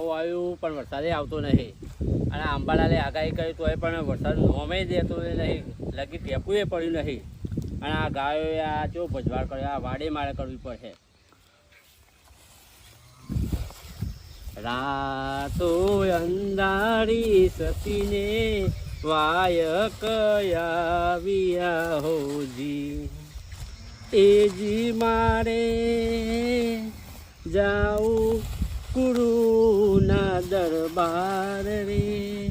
માવો આવ્યું, પણ વરસાદે આવતો નહીં. અને આંબાલાલે આગાહી કરી તોય પણ વરસાદ નોમે દેતો નહીં. લગી ટેપુએ પડ્યું નહીં. અને આ ગાયો આ જો ભજવાડ કર્યો, આ વાડે મારે કરવી પડશે રાતો અંધારી સતીને વાય કયા હોજી. એજી મારે જાઉં ગુરુના દરબાર રે.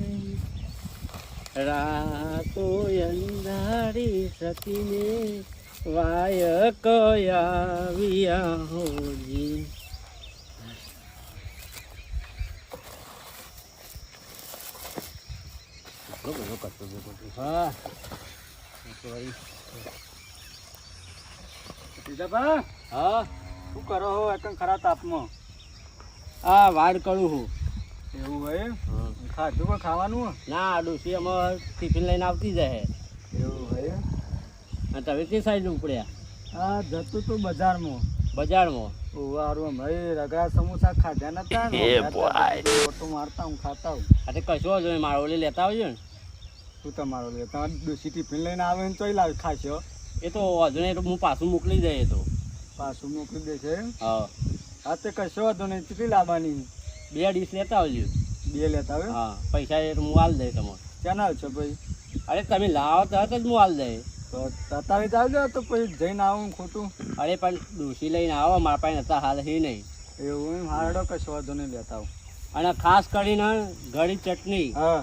રાતો અંધારી સતીને વાય કયાવિયા હોજી. હા. હા. શું કરો હો? એકદમ ખરા તાપમાં. આ વાડ કરું હું. એવું હોય ખાધું પણ ખાવાનું? ના ડોસી અમારે ટિફિન લઈને આવતી જાય. એવું હોય અને તમે કઈ સાઈડ ઉપડ્યા? આ જતું તું બજારમાં. બજારમાં. ઓવારું ભાઈ રગડા સમોસા ખાધા નતા એ હમણાં ઓટો મારતા હું ખાતા હું અરે કશો જ મારો ઓલી લેતા આવજો ને. તું તમારો લે? તમારે ડોસી ટિફિન લઈને આવે ને તોય લાવ ખાશો. એ તો અજણે હું પાછું મોકલી દઈએ તો. પાછું મોકલી દેશે હા. હા તો કશો વાંધો નહીં કેટલી લાવવાની. બે ડીશ લેતા આવજો. બે લેતા આવ્યો હા પૈસા એ હું હાલ દઈ તમારે. ક્યાં આવશો ભાઈ? અરે તમે લાવો તરત જ હું હાલ દઈ તો તતાવી આવજો તો પછી જઈને આવું ખોટું. અરે પણ ડોસી લઈને આવો મારા પાસે નતા હાલ હી નહીં. એવું એમ? હારડો કશો વાંધો નહીં લેતા આવું. અને ખાસ કરીને ઘડી ચટણી હા.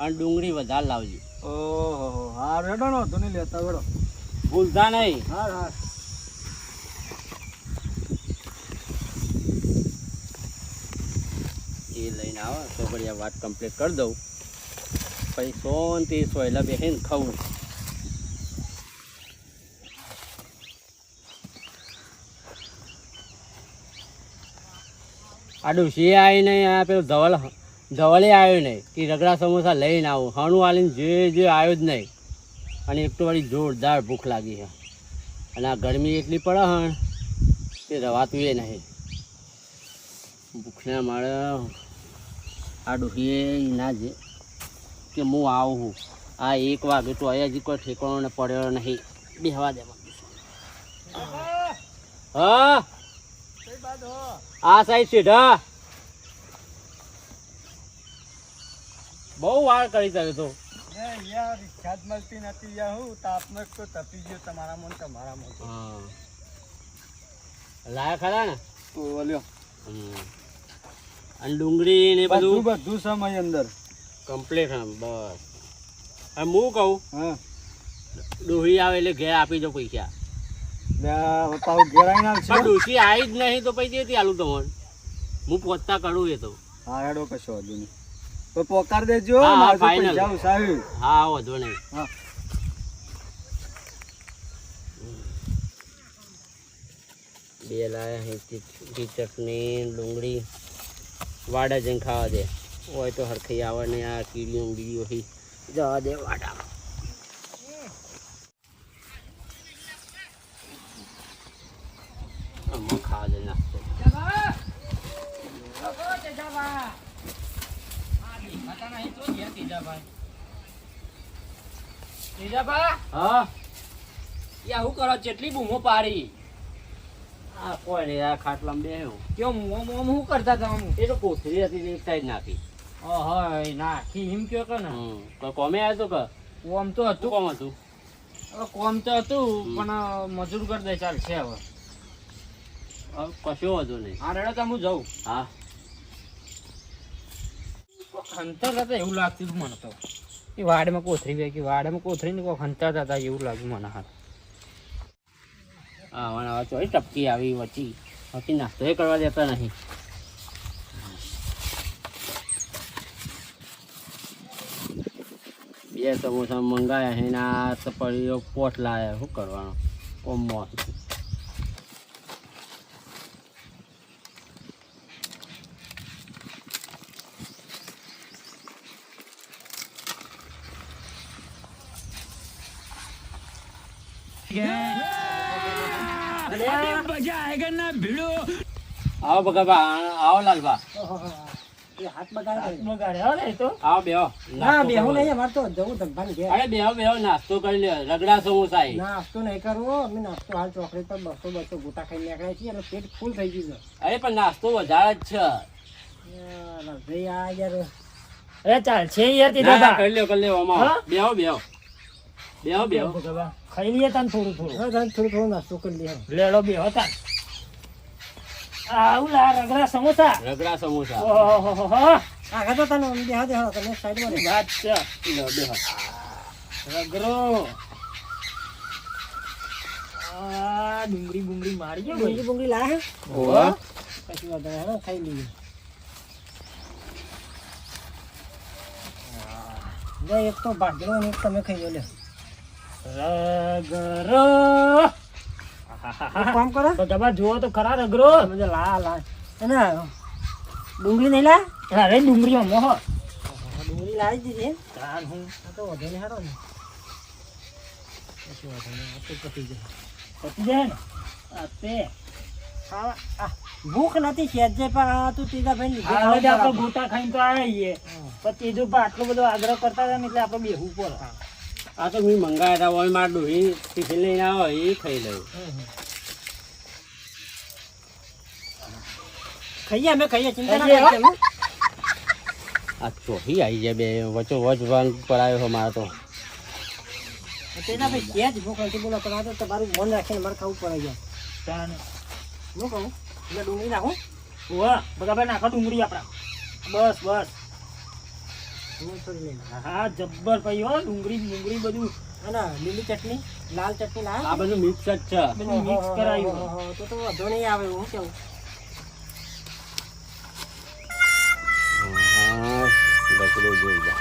અને ડુંગળી વધારે લાવજો. ઓહો હા રેડો નો તો નહીં લેતા વડો ભૂલતા નહીં. હા હા એ લઈને આવો, તો આ વાત કમ્પ્લીટ કરી દઉં. પછી સોનથી સોયલા બેસીને ખાવું આ ડુસી આવી નહીં આ પેલું ધવલ ધવલે આવ્યો નહીં, કે રગડા સમોસા લઈને આવું. હણું આલીને જે જે આવ્યો જ નહીં. અને એક તો વળી જોરદાર ભૂખ લાગી છે. અને આ ગરમી એટલી પડે હણ તે રવાતું એ નહીં. ભૂખના મારે આ ડોહીએ ના જે. કે હું આવું આ એક વાગે તો અહીંયા હજી કોઈ ઠેકાણો ને પડ્યો નહીં. બેહવા દે હા? આ સાઈડ સીધા. બહુ વાર કરી શકે તો. યાર રિક્ષા જ મળતી નથી યાર હું. તાપમાં તો તપી ગયો તમારા મન તમારા મન હા લાયા ખરા ને? તો હમ. અને ડુંગળી ને બધું બધું સમય અંદર. કમ્પ્લીટ હા બસ. હવે હું કહું? હા. ડોહી આવે એટલે ઘેર આપી દો પૈસા. આવી જ નહીં તો પછી દેતી આલું તમને હું પહોંચતા કરું એ તો. હા હેડો કશો વાંધો નહીં. તો પોકાર દેજો હા, વધુ નહીં. હા. બે લાયા ચટણી ડુંગળી. વાડા જઈને ખાવા દે. હોય તો હરખાઈ આવે ને આ કીડીઓ બીડીઓ હી. જવા દે વાડા ખાવા દે હા? યા હું કરો ચેટલી બૂમો પાડી. આ કોઈ નહીં આ ખાટલામાં બેહ્યો. કેમ ઓમ ઓમ હું કરતા હતા આમ? એ તો કોથળી હતી એક સાઈડ નાખી. ઓહો નાખી એમ કયો કે ને? કોઈ કોમે આવ્યો તો કે? કોમ તો હતું. કોમ હતું? હવે કોમ તો હતું. પણ મજૂર કરી દે ચાલશે હવે. હવે કશો વાંધો નહીં. હા રેડો તો હું જાઉં. હા. ખંતર હતા એવું લાગતું હતું મને તો. એ વાડમાં કોથરી બે કે વાડમાં કોથરી ને કોઈ ખંતર હતા એવું લાગ્યું મને હા હવે હવે એ ટપકી આવી વચ્ચી. વચ્ચી નાસ્તો એ કરવા દેતા નહીં. બે સમોસા મંગાયા છે આ તો પડી પોટ લાવ્યા શું કરવાનું? ઓમમાં આવો ભગવા આવો લાલબા. એ હાથ બગાડે. હાથમાં ગાળે હો ને એ તો. આવો બેહો. ના નાસ્તો નહીં અમારે તો જવું ધંધાને ઘેર. અરે બેહો બેહો નાસ્તો કરી લે રગડા સમોસા. નાસ્તો નહીં કરવો. અમે નાસ્તો હાલ ચોકડી પર બસો બસો ગોટા ખાઈ નીકળ્યા છીએ. એટલે પેટ ફૂલ થઈ ગયું છે. અરે પણ નાસ્તો વધારે જ છે. આ યાર. અરે ચાલ છે યાર કરી લ્યો કરી લ્યો બેહો બેહો. બેહો બેહો. ખાઈ લઈએ તાન થોડું થોડું. હા તાન થોડું થોડું નાસ્તો કરી લઈએ લેડો બે હતા આવું લા રગડા સમોસા. રગડા સમોસા. હો આગળ તો તને દેહા દેહા તને સાઈડમાં વાત છે. લ્યો, બેહો. રગડો. આ ડુંગળી બુંગળી મારી ગયો ડુંગળી બુંગળી લાયા હે? ઓહો. કશું વાંધો નહીં, ખાઈ લઈએ. એક તો બાજરો ને એક તમે ખાઈ લો. રગરો. કામ કરો? તો તમે જુઓ તો ખરા રગરો. લા લા અને ડુંગળી નહીં લા અરે ડુંગળી મોહ ડુંગળી લાવી દીધી તાન હું. તો વધે ને હારો ને. ભૂખ નથી સેજે પણ તું તીજા ભાઈ આપણે ગોટા ખાઈને તો આવીએ પણ તીજું પણ આટલો બધો આગ્રહ કરતા હતા ને એટલે આપણે બેહવું પડે. આ તો મેં મંગાવ્યા હતા ઓય માર ડોહી ટિફિન લઈને આવો એ ખાઈ લઉં. ખાઈએ અમે ખાઈએ ચિંતા ના ખાઈએ, આ ચોહી આવી જાય બે વચો વચ વાંગ પડાયો છે મારે તો. તેના ભાઈ જ ભૂખ હતી બોલો પણ આ તો તમારું મન રાખીને મારે ખાવું પડે છે. તાન હું કહું એટલે ડુંગળી નાખું? વાહ બરાબર નાખો ડુંગળી આપણા. બસ બસ. હું થોડી લઈ લઉં. હા જબ્બર ભાઈ હો ડુંગળી ડુંગળી બધું. અને લીલી ચટણી લાલ ચટણી લાવ આ બધું મિક્સ જ છે. બધું મિક્સ કરાયું. તો તો વાંધો નહીં આવે હું કેવું? હા રગડો જોરદાર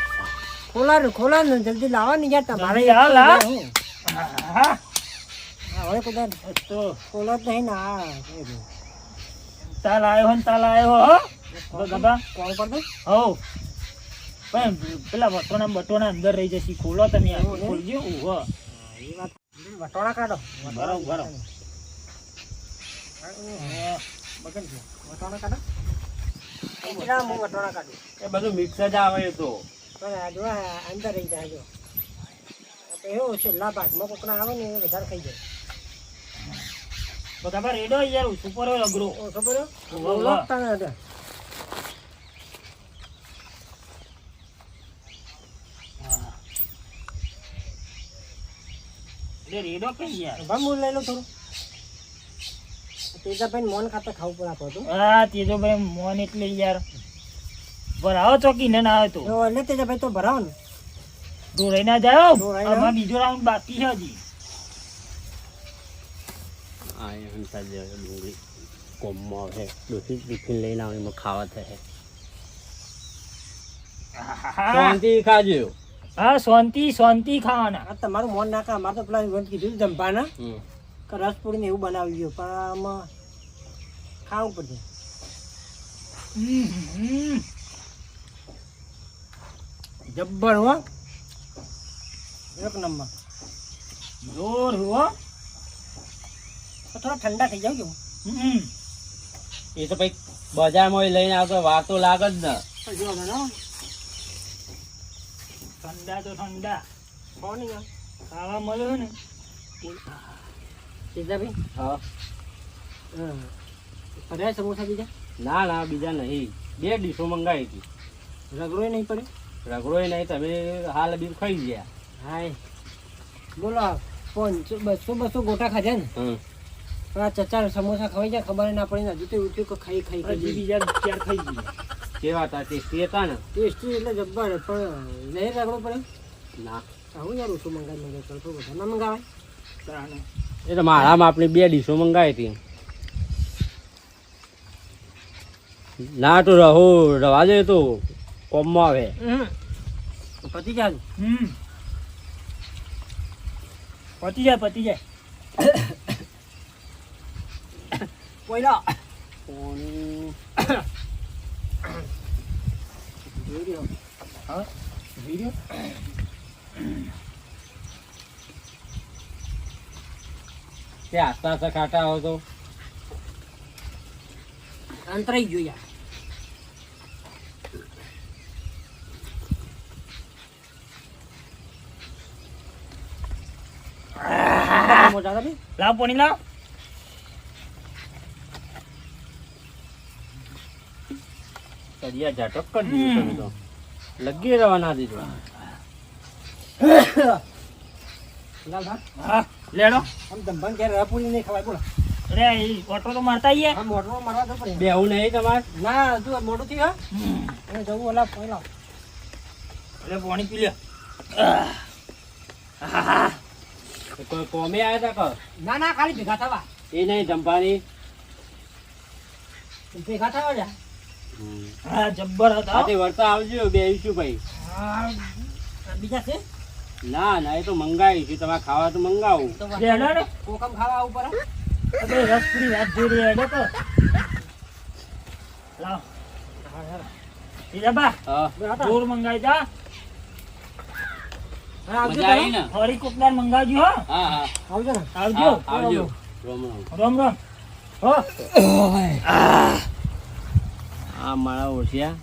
ખોલાનું ખોલાનું જલ્દી લાવવાની યાર તમારે જલ્દી આવ, લાવ. હું. હા. હા, હવે કદાચ તો. ખોલો જ નહીં ને આ તાલ આવ્યો હો ને તાલ આવ્યો હો બરાબર કોણ પર દો? હો. પણ પેલા વટોણા બટોણા અંદર રહી જશે. ખોલો તમે ખોલજો ઓહો વટોણા કાઢો. ભરો ભરો બગન વટોણા કાઢો. વટોણા કાઢું. એ બધું મિક્સ જ આવે તો. પણ જો અંદર રહી જાય જો. તો એવું છેલ્લા ભાગમાં કોકના આવે ને એ વધારે ખાઈ જાય. તમારે રેડો યાર સુપર અઘરો. વાહ, એટલે રેડો કઈ યાર? ઊભા લઈ લો થોડું. તેજાભાઈ મોન ખાતે ખાવું પણ આપણું હતું હા તેજો ભાઈ મોન એટલે યાર. ભરાવો ચોકી ને ના આવે તો. એટલે તેજાભાઈ તો ભરાવો ને. ઢોરાઈ ના આમાં બીજો રાઉન્ડ બાકી છે હજી. આ હંસા જે ડુંગળી કોમમાં આવે. ડોસી ટિફિન લઈને આવે એમાં ખાવા થાય. આહાહા. શાંતિ ખાજો. હા શાંતિ શાંતિ ખાવાના. આ તમારું મોન નાખા મારે તો પેલા ઇવન્ટ કીધું કે રસપુરી ને એવું બનાવી ગયું પણ આમાં ખાવું પડશે. જબ્બર હો. એક નંબર. જોર હો. થોડા ઠંડા થઈ જાવ કેવું એ તો ભાઈ બજારમાં લઈને આવતો વાર તો લાગે જ ને. જો ને ઠંડા તો ઠંડા. કોણ ખાવા મળ્યો ને. સીધાભાઈ હા. હા પડ્યા સમોસા બીજા? ના ના બીજા નહીં. બે ડીશો મંગાવી હતી. રગડોય નહીં પડ્યો? રગડોય નહીં તમે હાલ બી ખાઈ ગયા. હાય. બોલો પાંચસો બસો બસો ગોટા ખાધા ને? આ ચચાર સમોસા ખવાઈ જાય ખબર ના પડી ને હજુ તો ઉઠ્યું કે ખાઈ ખાઈ ખાઈ બીજા ચાર ખાઈ ગયા. કેવા હતા? ટેસ્ટી હતા ને? ટેસ્ટી એટલે જબ્બર પણ નહીં રાખવો પડે. ના. હું યાર ઓછું મંગાવી મંગાવી કરતો બધા ના મંગાવાય. તાણે. એ તો મારામાં આપણી બે ડીશો મંગાવી હતી. ના તો રહો રવા દે તો. કોમમાં આવે. પતી જાય? પતી જાય પતી જાય. પહેલા Video. Huh? Video? તે આસ્તા આસ્તા ખાટા આવો તો અંતરાઈ ગયો યાર લાવ પોણી લાવ કડિયા ઝાટક કરી દીધું તમે તો લગી રવાના દીધું લાલભા, હા? લેડો. આમ ધંભાને ઘેર રપુરી નહીં ખવાય બોલો. અરે એ ઓટો તો મારતા આઈએ. આ મોટરો મારવા જવું પડે. બેવું નહીં તમારે? ના તું મોટું થી હા. એ જવું ઓલા પહેલા અરે પાણી પી લે. તો કોઈ કોમે આવ્યા હતા ના ના ખાલી ભેગા થવા. એ નહીં ચંપાની ભેગા થવા જા હા જબ્બર હતા. તે વળતા આવજો બેહીશું ભાઈ. બીજા છે? ના ના એ તો મંગાવીશું તમારે ખાવા તો મંગાવું. કોકમ ખાવા આવું પડે. અબે રસપુરી વાત જોઈ રહ્યા હેડો તો. લાવ. હીરાબા જોર મંગાવી જા. હા આવજો મજા આવી ને ફરી કોકદાર મંગાવજો હો. હા હા. આવજો આવજો. આવજો. રોમ રોમ. રામ રામ. હો. આ મારા ઓછિયા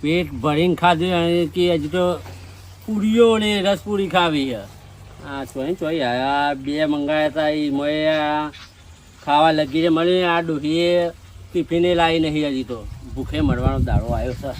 પેટ ભરીને ખાધું અને કે હજી તો પૂરીઓ ને રસપુરી ખાવી છે. આ ચોઈ ચોઈ આ બે મંગાયા હતા એ મળ્યા. ખાવા લગી છે મને આ ડોહીએ ટિફિને લાવી નહીં હજી તો. ભૂખે મળવાનો દાડો આવ્યો છે.